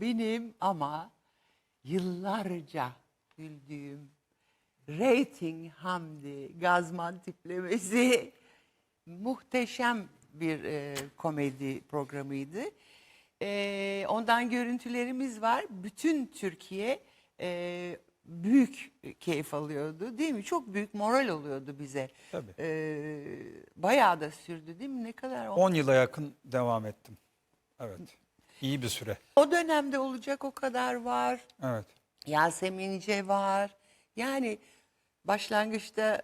benim ama yıllarca güldüğüm Rating Hamdi Gazman tiplemesi muhteşem bir e, komedi programıydı. E, ondan görüntülerimiz var. Bütün Türkiye e, büyük keyif alıyordu değil mi? Çok büyük moral oluyordu bize. Tabii. E, bayağı da sürdü değil mi? Ne kadar? 10 yıla yakın devam ettim. Evet. İyi bir süre. O dönemde olacak o kadar var. Evet. Yasemin İnce var. Yani başlangıçta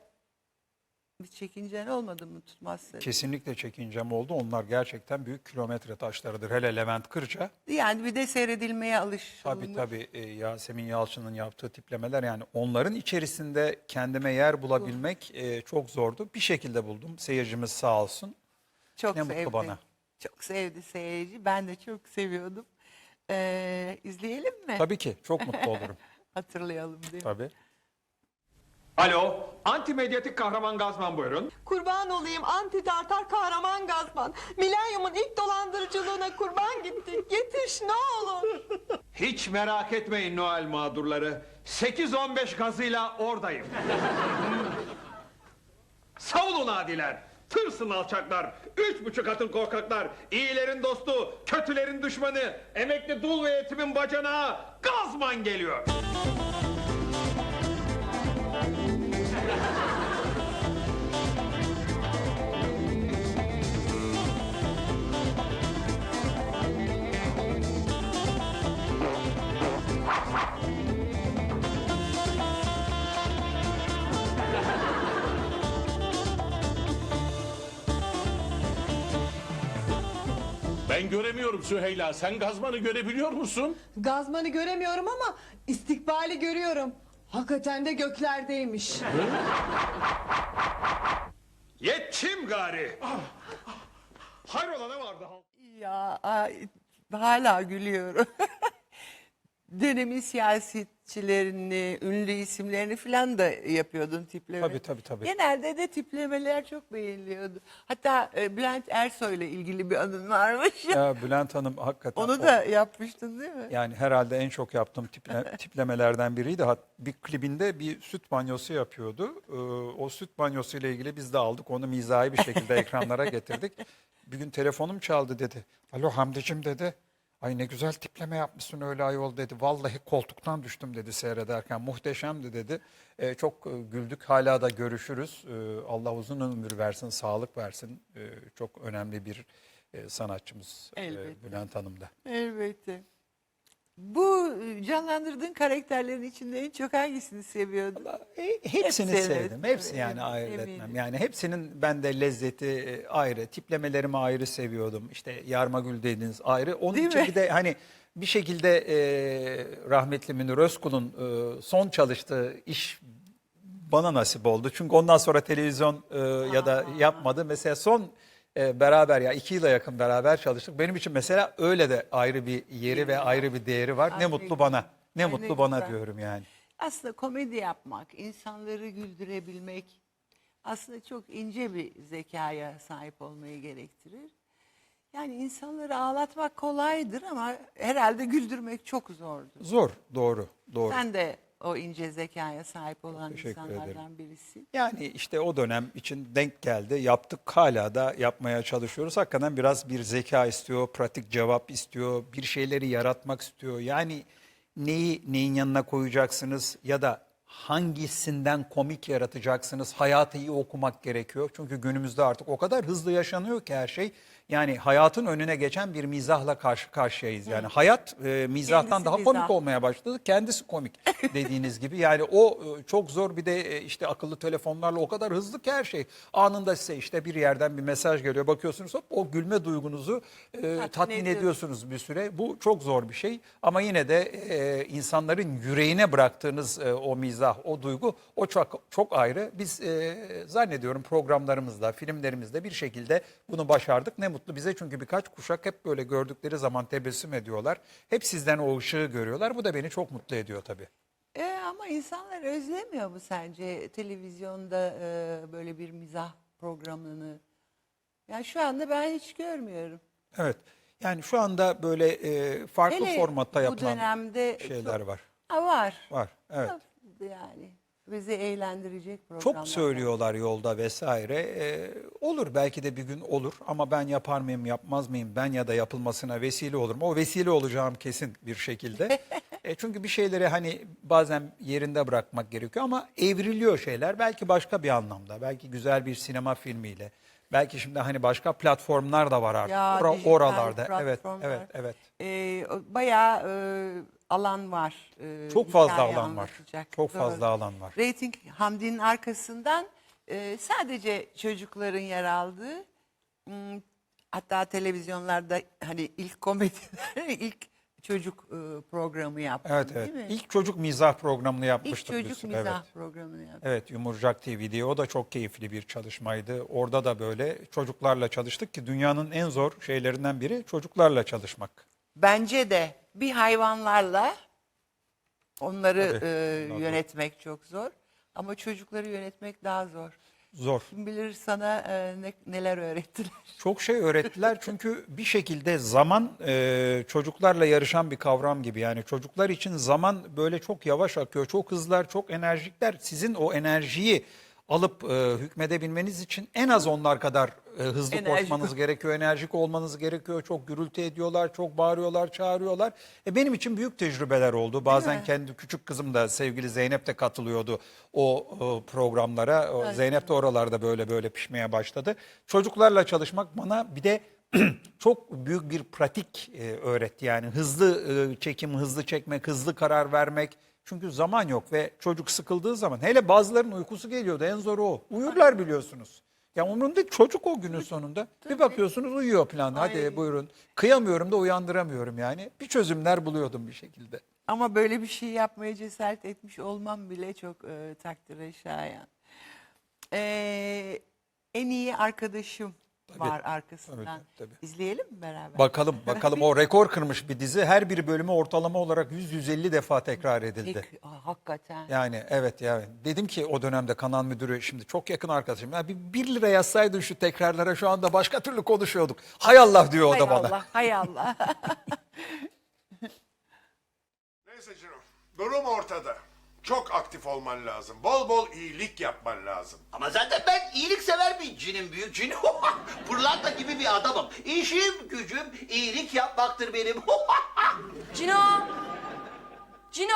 bir çekincen olmadı mı tutmazsa? Kesinlikle çekincem oldu. Onlar gerçekten büyük kilometre taşlarıdır. Hele Levent Kırca. Yani bir de seyredilmeye alışılmış. Tabii tabii e, Yasemin Yalçın'ın yaptığı tiplemeler yani onların içerisinde kendime yer bulabilmek e, çok zordu. Bir şekilde buldum. Seyircimiz sağ olsun. Çok Ne mutlu sevdi. bana. Çok sevdi seyirci. Ben de çok seviyordum. Ee, izleyelim mi? Tabii ki çok mutlu olurum. Hatırlayalım değil mi? Tabii. Alo, antimedyatik kahraman Gazman buyurun. Kurban olayım anti tartar kahraman gazman. Milenyumun ilk dolandırıcılığına kurban gittik. Yetiş ne olur. Hiç merak etmeyin Noel mağdurları. 8-15 gazıyla oradayım. Savunun adiler. Tırsın alçaklar. Üç buçuk atın korkaklar. İyilerin dostu, kötülerin düşmanı. Emekli dul ve yetimin bacanağı. Gazman geliyor. Ben göremiyorum Süheyla. Sen Gazman'ı görebiliyor musun? Gazmanı göremiyorum ama istikbali görüyorum. Hakikaten de göklerdeymiş. Yettim gari. Hayrola ne vardı? Ya ay, hala gülüyorum. Dönemin siyasetçilerini, ünlü isimlerini falan da yapıyordun tipleme. Tabii, tabii, tabii. Genelde de tiplemeler çok beğeniliyordu. Hatta e, Bülent Ersoy'la ilgili bir anın varmış. Ya Bülent Hanım hakikaten Onu o- da yapmıştın değil mi? yani herhalde en çok yaptığım tiple- tiplemelerden biriydi. Hat- Bir klibinde bir süt banyosu yapıyordu. Ee, o süt banyosu ile ilgili biz de aldık. Onu mizahi bir şekilde ekranlara getirdik. Bir gün telefonum çaldı dedi. Alo Hamdi'cim dedi. Ay ne güzel tipleme yapmışsın öyle ayol dedi. Vallahi koltuktan düştüm dedi seyrederken. Muhteşemdi dedi. Ee, çok e, güldük. Hala da görüşürüz. Ee, Allah uzun ömür versin, sağlık versin. Ee, çok önemli bir e, sanatçımız e, Elbette. Bülent Hanım da. Elbette. Bu e, canlandırdığın karakterlerin içinde en çok hangisini seviyordun? E, hepsini Hepsi, sevdim. evet. Hepsi yani ayırt Eminim. etmem. Yani hepsinin bende lezzeti e, ayrı. Tiplemelerimi ayrı seviyordum. İşte Yarma Gül dediniz ayrı. Onun Değil için mi? bir de hani bir şekilde e, rahmetli Münir Özkul'un e, son çalıştığı iş bana nasip oldu. Çünkü ondan sonra televizyon e, ya da yapmadı. Mesela son e, beraber ya iki yıla yakın beraber çalıştık. Benim için mesela öyle de ayrı bir yeri ve ayrı bir değeri var. Ne mutlu bana. Ne Ay, ne mutlu bana güzel. diyorum yani. Aslında komedi yapmak, insanları güldürebilmek aslında çok ince bir zekaya sahip olmayı gerektirir. Yani insanları ağlatmak kolaydır ama herhalde güldürmek çok zordur. Zor, doğru, doğru. Sen de o ince zekaya sahip olan teşekkür insanlardan ederim. birisin. Yani işte o dönem için denk geldi. Yaptık hala da yapmaya çalışıyoruz. Hakikaten biraz bir zeka istiyor, pratik cevap istiyor, bir şeyleri yaratmak istiyor. Yani neyi neyin yanına koyacaksınız ya da hangisinden komik yaratacaksınız? Hayatı iyi okumak gerekiyor. Çünkü günümüzde artık o kadar hızlı yaşanıyor ki her şey. Yani hayatın önüne geçen bir mizahla karşı karşıyayız. Yani hayat e, mizahtan Kendisi daha mizah. komik olmaya başladı. Kendisi komik dediğiniz gibi. Yani o e, çok zor bir de e, işte akıllı telefonlarla o kadar hızlı ki her şey. Anında size işte bir yerden bir mesaj geliyor. Bakıyorsunuz hop o gülme duygunuzu e, tatmin, ediyor. ediyorsunuz bir süre. Bu çok zor bir şey. Ama yine de e, insanların yüreğine bıraktığınız e, o mizah, o duygu o çok çok ayrı. Biz e, zannediyorum programlarımızda, filmlerimizde bir şekilde bunu başardık. Ne mutlu bize çünkü birkaç kuşak hep böyle gördükleri zaman tebessüm ediyorlar. Hep sizden o ışığı görüyorlar. Bu da beni çok mutlu ediyor tabii. E, ama insanlar özlemiyor mu sence televizyonda e, böyle bir mizah programını? Yani şu anda ben hiç görmüyorum. Evet. Yani şu anda böyle e, farklı Hele formatta bu yapılan dönemde şeyler çok- var. Ha, var. Var. Evet. Yani bizi eğlendirecek programlar. Çok söylüyorlar yolda vesaire. Ee, olur belki de bir gün olur ama ben yapar mıyım yapmaz mıyım ben ya da yapılmasına vesile olurum. O vesile olacağım kesin bir şekilde. e, çünkü bir şeyleri hani bazen yerinde bırakmak gerekiyor ama evriliyor şeyler. Belki başka bir anlamda. Belki güzel bir sinema filmiyle. Belki şimdi hani başka platformlar da var artık. Ya, Ora- dijital oralarda. Evet, platformlar. evet, evet. Ee, bayağı e, alan var. e, Çok fazla hikaye alan var. anlatacak. Çok Doğru. fazla alan var. Rating Hamdi'nin arkasından e, sadece çocukların yer aldığı hmm, hatta televizyonlarda hani ilk komedi ilk çocuk e, programı yaptı Evet, değil evet. mi? İlk çocuk mizah programını İlk yapmıştık çocuk biz. mizah Evet. programını yaptı. Evet Yumurcak TV'de o da çok keyifli bir çalışmaydı. Orada da böyle çocuklarla çalıştık ki dünyanın en zor şeylerinden biri çocuklarla çalışmak. Bence de bir hayvanlarla onları e, yönetmek çok zor. Ama çocukları yönetmek daha zor. Zor. Kim bilir sana e, ne- neler öğrettiler. Çok şey öğrettiler çünkü bir şekilde zaman e, çocuklarla yarışan bir kavram gibi. Yani çocuklar için zaman böyle çok yavaş akıyor, çok hızlılar, çok enerjikler. Sizin o enerjiyi alıp e, hükmedebilmeniz için en az onlar kadar e, hızlı Enerjik koşmanız gerekiyor, enerjik olmanız gerekiyor. Çok gürültü ediyorlar, çok bağırıyorlar, çağırıyorlar. E, benim için büyük tecrübeler oldu. Bazen kendi küçük kızım da sevgili Zeynep de katılıyordu o, o programlara. O Zeynep de oralarda böyle böyle pişmeye başladı. Çocuklarla çalışmak bana bir de çok büyük bir pratik e, öğretti. Yani hızlı e, çekim, hızlı çekmek, hızlı karar vermek. Çünkü zaman yok ve çocuk sıkıldığı zaman hele bazılarının uykusu geliyordu en zoru o. Uyurlar biliyorsunuz. Ya umurunda çocuk o günün sonunda. Bir bakıyorsunuz uyuyor planda. Hadi buyurun. Kıyamıyorum da uyandıramıyorum yani. Bir çözümler buluyordum bir şekilde. Ama böyle bir şey yapmaya cesaret etmiş olmam bile çok e, takdire şayan. E, en iyi arkadaşım var arkasından. tabii, tabii. İzleyelim mi beraber? Bakalım bakalım o rekor kırmış bir dizi. Her bir bölümü ortalama olarak 100-150 defa tekrar edildi. Aa, hakikaten. Yani evet yani dedim ki o dönemde kanal müdürü şimdi çok yakın arkadaşım. Ya bir 1 lira yazsaydın şu tekrarlara şu anda başka türlü konuşuyorduk. Hay Allah diyor o hay da bana. Allah, hay Allah. Neyse Cino, durum ortada. Çok aktif olman lazım. Bol bol iyilik yapman lazım. Ama zaten ben iyiliksever bir cinim büyük cin. Pırlanta gibi bir adamım. İşim gücüm iyilik yapmaktır benim. Cino! Cino!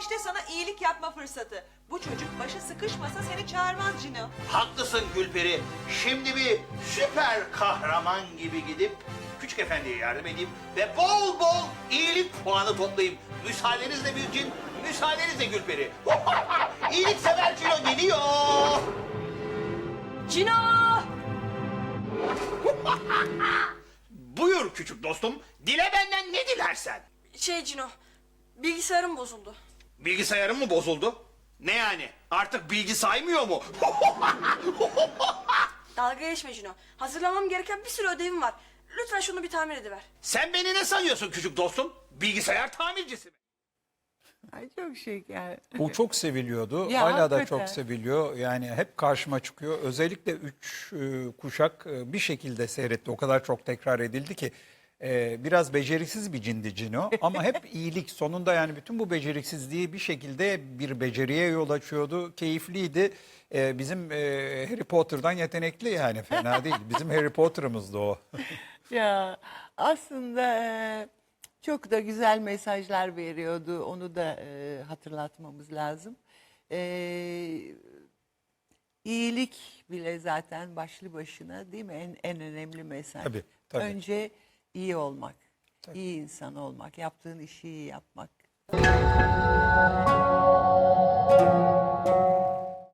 İşte sana iyilik yapma fırsatı. Bu çocuk başı sıkışmasa seni çağırmaz Cino. Haklısın Gülperi. Şimdi bir süper kahraman gibi gidip küçük efendiye yardım edeyim ve bol bol iyilik puanı toplayayım. Müsaadenizle büyük cin, müsaadenizle Gülperi. İyiliksever Cino geliyor. Cino! Buyur küçük dostum. Dile benden ne dilersen. Şey Cino, bilgisayarım bozuldu. Bilgisayarım mı bozuldu? Ne yani? Artık bilgi saymıyor mu? Dalga geçme Cino. Hazırlamam gereken bir sürü ödevim var. Lütfen şunu bir tamir ediver. Sen beni ne sanıyorsun küçük dostum? Bilgisayar tamircisi mi? Ay çok şeker. O çok seviliyordu. Ya, Hala da hakikaten. çok seviliyor. Yani hep karşıma çıkıyor. Özellikle üç e, kuşak e, bir şekilde seyretti. O kadar çok tekrar edildi ki. e, biraz beceriksiz bir cindi Cino ama hep iyilik sonunda yani bütün bu beceriksizliği bir şekilde bir beceriye yol açıyordu. Keyifliydi. E, bizim e, Harry Potter'dan yetenekli yani fena değil. Bizim Harry Potter'ımızdı o. Ya aslında e, çok da güzel mesajlar veriyordu. Onu da e, hatırlatmamız lazım. E, iyilik bile zaten başlı başına değil mi en, en önemli mesaj. Tabii, tabii. Önce iyi olmak, iyi insan olmak, yaptığın işi iyi yapmak.